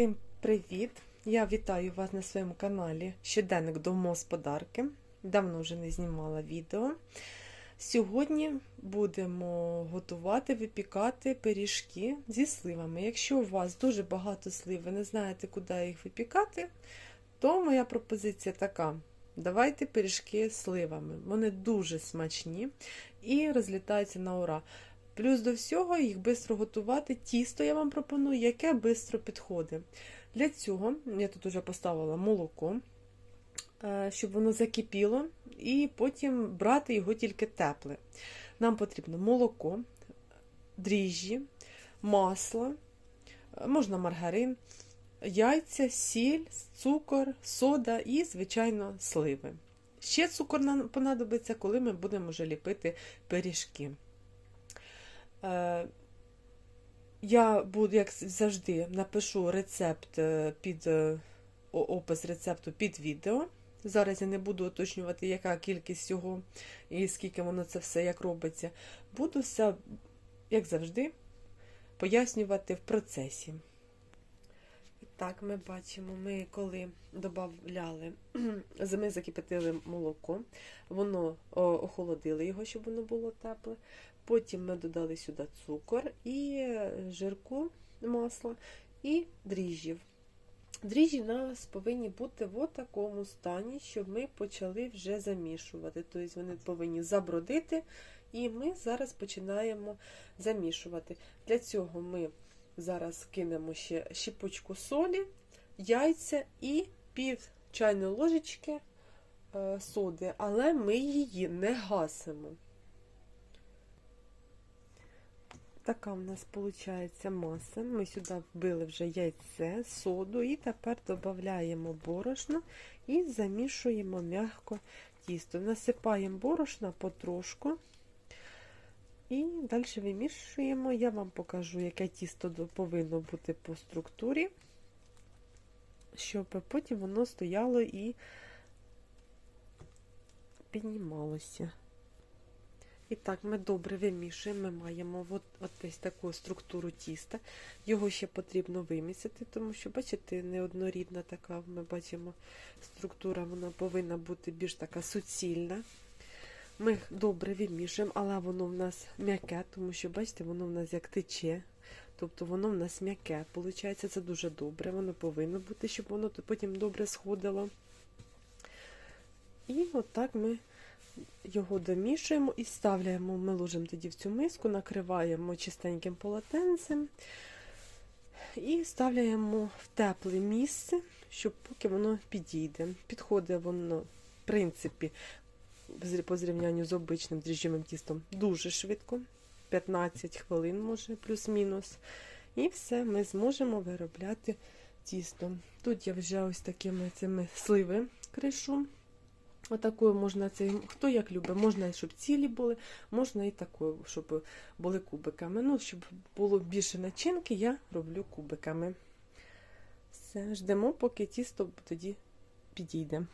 Всім привіт! Я вітаю вас на своєму каналі Щоденник домогосподарки. Давно вже не знімала відео. Сьогодні будемо готувати, випікати пиріжки зі сливами. Якщо у вас дуже багато слив, ви не знаєте, куди їх випікати, то моя пропозиція така: давайте пиріжки з сливами. Вони дуже смачні і розлітаються на ура. Плюс до всього їх швидко готувати. Тісто я вам пропоную, яке швидко підходить. Для цього я тут вже поставила молоко, е, щоб воно закипіло, і потім брати його тільки тепле. Нам потрібно молоко, дріжджі, масло, е, можна маргарин, яйця, сіль, цукор, сода і, звичайно, сливи. Ще цукор нам понадобиться, коли ми будемо вже ліпити пиріжки. Е, Я буду, як завжди, напишу рецепт е, під е, опис рецепту під відео. Зараз я не буду уточнювати, яка кількість цього і скільки воно це все як робиться. Буду все, як завжди, пояснювати в процесі. Так, ми бачимо, ми коли додавали, ми закипятили молоко, воно охолодили його, щоб воно було тепле. Потім ми додали сюди цукор і жирку масла і дріжджів. Дріжджі у нас повинні бути в такому стані, щоб ми почали вже замішувати. Тобто вони повинні забродити, і ми зараз починаємо замішувати. Для цього ми зараз кинемо ще щепочку солі, яйця і пів чайної ложечки е, соди, але ми її не гасимо. Така в нас виходить маса. Ми сюди вбили вже яйце, соду і тепер додаємо борошно і замішуємо м'яко тісто. Насипаємо борошна потрошку і далі вимішуємо. Я вам покажу, яке тісто повинно бути по структурі, щоб потім воно стояло і піднімалося. І так, ми добре вимішуємо, ми маємо от, от десь таку структуру тіста. Його ще потрібно вимісити, тому що, бачите, неоднорідна така, ми бачимо, структура вона повинна бути більш така суцільна. Ми добре вимішуємо, але воно в нас м'яке, тому що, бачите, воно в нас як тече. Тобто воно в нас м'яке. Получається, це дуже добре, воно повинно бути, щоб воно потім добре сходило. І отак ми його домішуємо і ставляємо, ми ложимо тоді в цю миску, накриваємо чистеньким полотенцем і ставляємо в тепле місце, щоб поки воно підійде. Підходить воно, в принципі, по зрівнянню з обичним дріжджовим тістом дуже швидко, 15 хвилин, може, плюс-мінус. І все, ми зможемо виробляти тісто. Тут я вже ось такими цими сливи кришу. Отакою можна це, хто як любить, можна, щоб цілі були, можна і такою, щоб були кубиками. Ну, щоб було більше начинки, я роблю кубиками. Все, ждемо, поки тісто тоді підійде.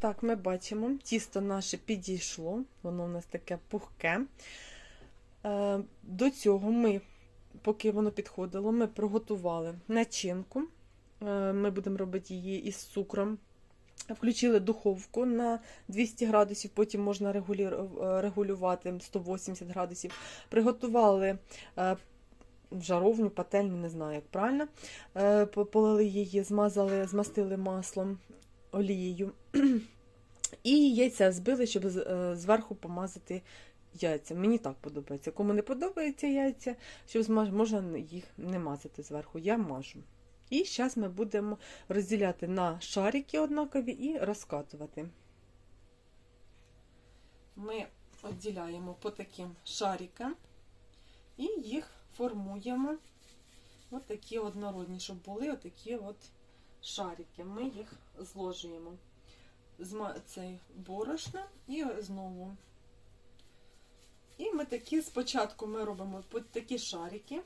Так, ми бачимо, тісто наше підійшло, воно у нас таке пухке. Е, До цього ми, поки воно підходило, ми приготували начинку. Е, Ми будемо робити її із цукром. Включили духовку на 200 градусів, потім можна регулювати 180 градусів. Приготували е, жаровню, пательню, не знаю, як правильно. Е, полили її, змазали, змастили маслом, олією. І яйця збили, щоб е, зверху помазати яйця. Мені так подобається. Кому не подобаються яйця, щоб можна їх не мазати зверху. Я мажу. І зараз ми будемо розділяти на шарики однакові і розкатувати. Ми відділяємо по таким шарикам і їх формуємо от такі однородні, щоб були отакі от шарики. Ми їх зложуємо з цей борошна і знову. І ми такі спочатку ми робимо такі шарики,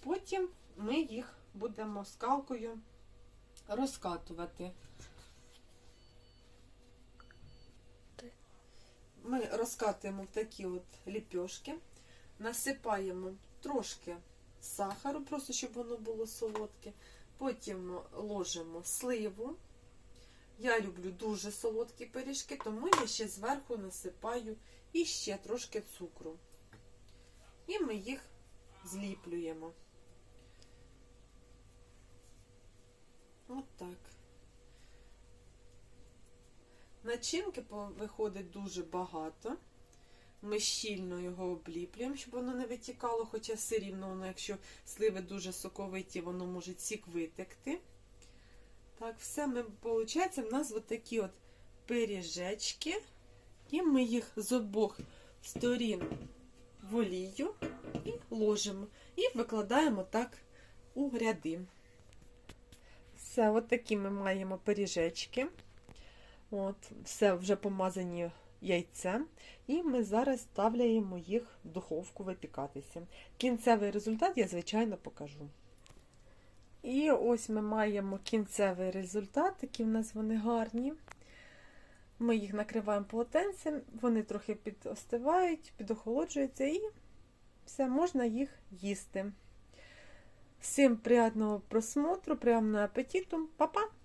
потім ми їх будемо скалкою розкатувати. Ми розкатуємо в такі от ліпьошки, насипаємо трошки сахару, просто щоб воно було солодке. Потім ложимо сливу. Я люблю дуже солодкі пиріжки, тому я ще зверху насипаю і ще трошки цукру. І ми їх зліплюємо. От так. Начинки виходить дуже багато. Ми щільно його обліплюємо, щоб воно не витікало, хоча все рівно воно, якщо сливи дуже соковиті, воно може сік витекти. Так, все ми, виходить, в нас от такі от пиріжечки. І ми їх з обох сторін в олію і ложимо. І викладаємо так у ряди. Все, от такі ми маємо пиріжечки. От, все вже помазані яйцем. І ми зараз ставляємо їх в духовку випікатися. Кінцевий результат я, звичайно, покажу. І ось ми маємо кінцевий результат, такі в нас вони гарні. Ми їх накриваємо полотенцем, вони трохи підостивають, підохолоджуються і все, можна їх їсти. Всім приятного просмотру, приємного апетиту, Па-па!